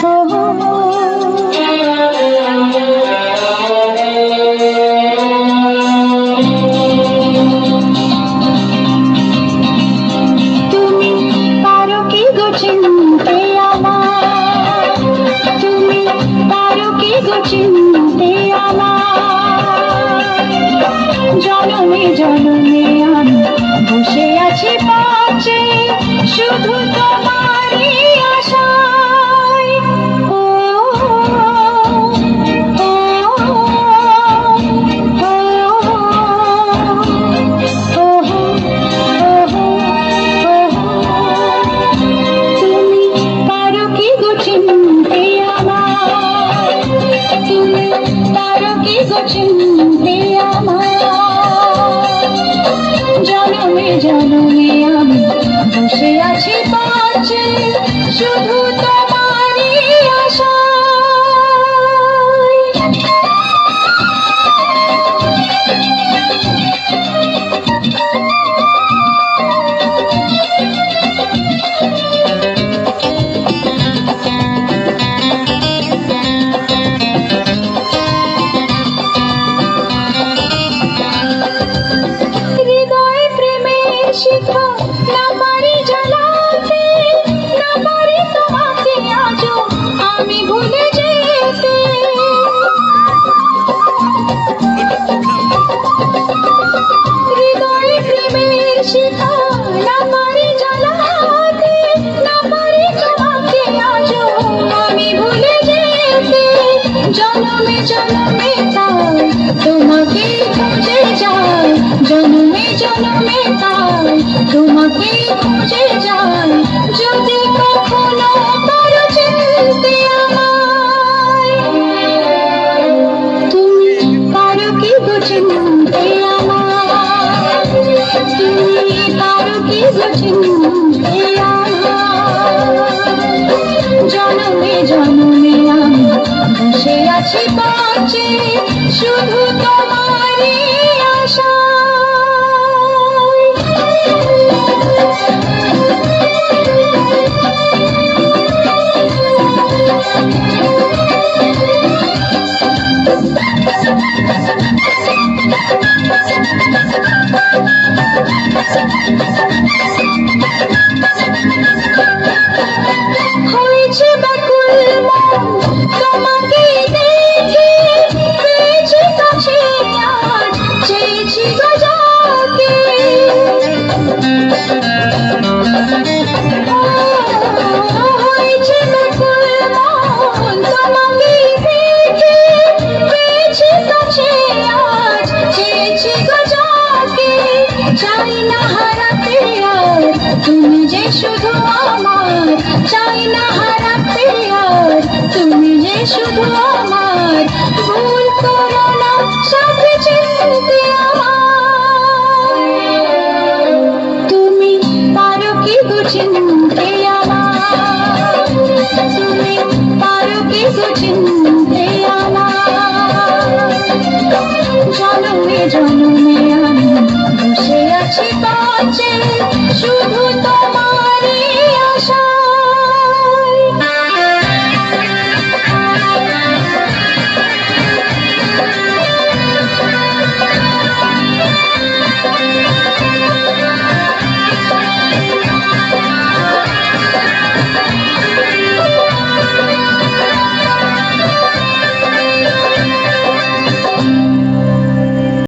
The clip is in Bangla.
সহ যে শুধু আমার, চাই না তুমি যে শুধু আমার, ভুল করো না, সাথে তুমি পারো কি তুমি পারো কি আমি বসে আছি শুধু